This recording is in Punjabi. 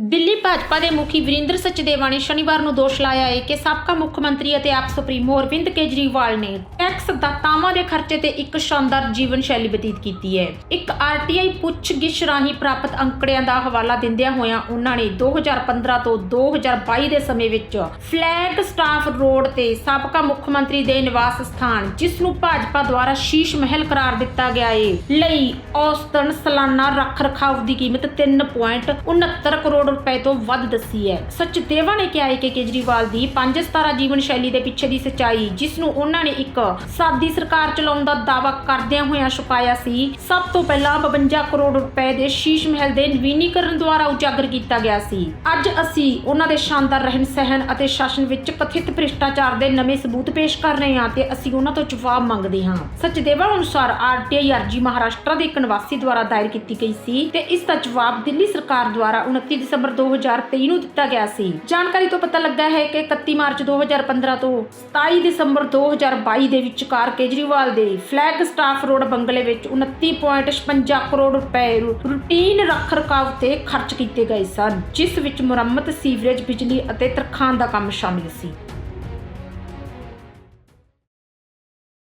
ਦਿੱਲੀ ਭਾਜਪਾ ਦੇ ਮੁਖੀ ਵਰਿੰਦਰ ਸਚਦੇਵਾ ਨੇ ਸ਼ਨੀਵਾਰ ਨੂੰ ਦੋਸ਼ ਲਾਇਆ ਹੈ ਕਿ ਸਾਬਕਾ ਮੁੱਖ ਮੰਤਰੀ ਅਤੇ ਆਪ ਸੁਪਰੀਮੋ ਅਰਵਿੰਦ ਕੇਜਰੀਵਾਲ ਨੇ ਟੈਕਸ ਦਾਤਾ ਦਾਤਾਵਾਂ ਦੇ ਖਰਚੇ ਤੇ ਇੱਕ ਸ਼ਾਨਦਾਰ ਜੀਵਨ ਸ਼ੈਲੀ ਬਤੀਤ ਕੀਤੀ ਹੈ। ਇੱਕ ਆਰਟੀਆਈ ਪੁੱਛਗਿੱਛ ਰਾਹੀਂ ਪ੍ਰਾਪਤ ਅੰਕੜਿਆਂ ਦਾ ਹਵਾਲਾ ਦਿੰਦਿਆਂ ਹੋਇਆਂ ਉਹਨਾਂ ਨੇ 2015 ਤੋਂ 2022 ਦੇ ਸਮੇਂ ਵਿੱਚ ਫਲੈਗ ਸਟਾਫ ਰੋਡ ਤੇ ਸਾਬਕਾ ਮੁੱਖ ਮੰਤਰੀ ਦੇ ਨਿਵਾਸ ਸਥਾਨ, ਜਿਸ ਨੂੰ ਭਾਜਪਾ ਦੁਆਰਾ ਸ਼ੀਸ਼ ਮਹਿਲ ਕਰਾਰ ਦਿੱਤਾ ਗਿਆ ਹੈ ਲਈ ਔਸਤਨ ਸਾਲਾਨਾ ਰੱਖ ਰਖਾਵ ਦੀ ਕੀਮਤ 3.69 ਕਰੋੜ ਰੁਪਏ ਤੋਂ ਵੱਧ ਦੱਸੀ ਹੈ। ਸਚਦੇਵਾ ਨੇ ਕਿਹਾ ਹੈ ਕਿ ਕੇਜਰੀਵਾਲ ਦੀ ਪੰਜ ਸਤਾਰਾ ਜੀਵਨ ਸ਼ੈਲੀ ਦੇ ਪਿੱਛੇ ਦੀ ਸਚਾਈ, ਜਿਸ ਨੂੰ ਉਹਨਾਂ ਨੇ ਇੱਕ ਸਾਦੀ ਸਰਕਾਰ ਚਲਾਉਣ ਦਾ ਦਾਅਵਾ ਕਰਦਿਆਂ ਹੋਇਆਂ ਛੁਪਾਇਆ ਸੀ। ਸਭ ਤੋਂ ਪਹਿਲਾਂ 52 ਕਰੋੜ ਰੁਪਏ ਦੇ ਸ਼ੀਸ਼ ਮਹਿਲ ਦੇ ਨਵੀਨੀਕਰਨ ਦੁਆਰਾ ਉਜਾਗਰ ਕੀਤਾ ਗਿਆ ਸੀ। ਅੱਜ ਅਸੀਂ ਉਹਨਾਂ ਦੇ ਸ਼ਾਨਦਾਰ ਰਹਿਣ ਸਹਿਣ ਅਤੇ ਸ਼ਾਸਨ ਵਿੱਚ ਕਥਿਤ ਭ੍ਰਿਸ਼ਟਾਚਾਰ ਦੇ ਨਵੇਂ ਸਬੂਤ ਪੇਸ਼ ਕਰ ਰਹੇ ਹਾਂ ਤੇ ਅਸੀਂ ਉਹਨਾਂ ਤੋਂ ਜਵਾਬ ਮੰਗਦੇ ਹਾਂ। ਸਚਦੇਵਾ ਅਨੁਸਾਰ ਆਰਟੀਆਈ ਅਰਜੀ ਮਹਾਰਾਸ਼ਟਰ ਦੇ ਇੱਕ ਨਿਵਾਸੀ ਦੁਆਰਾ ਦਾਇਰ ਕੀਤੀ ਗਈ ਸੀ ਤੇ ਇਸ ਦਾ ਜਵਾਬ ਦਿੱਲੀ ਸਰਕਾਰ ਦੁਆਰਾ 29 ਦਸੰਬਰ 2023 ਨੂੰ ਦਿੱਤਾ ਗਿਆ ਸੀ। ਜਾਣਕਾਰੀ ਤੋਂ ਪਤਾ ਲੱਗਾ ਹੈ ਕਿ 31 ਮਾਰਚ 2015 ਤੋਂ 27 ਦਸੰਬਰ 2022 ਦੇ ਵਿਚਕਾਰ ਕੇਜਰੀਵਾਲ ਦੇ ਫਲੈਗ ਸਟਾਫ ਰੋਡ ਬੰਗਲੇ ਵਿੱਚ 29.56 ਕਰੋੜ ਰੁਪਏ ਰੂ- ਰੂਟੀਨ ਰੱਖ ਰਖਾਵ ਤੇ ਖਰਚ ਕੀਤੇ ਗਏ ਸਨ, ਜਿਸ ਵਿੱਚ ਮੁਰੰਮਤ ਸੀਵਰੇਜ, ਬਿਜਲੀ ਅਤੇ ਤਰਖਾਣ ਦਾ ਕੰਮ ਸ਼ਾਮਿਲ ਸੀ।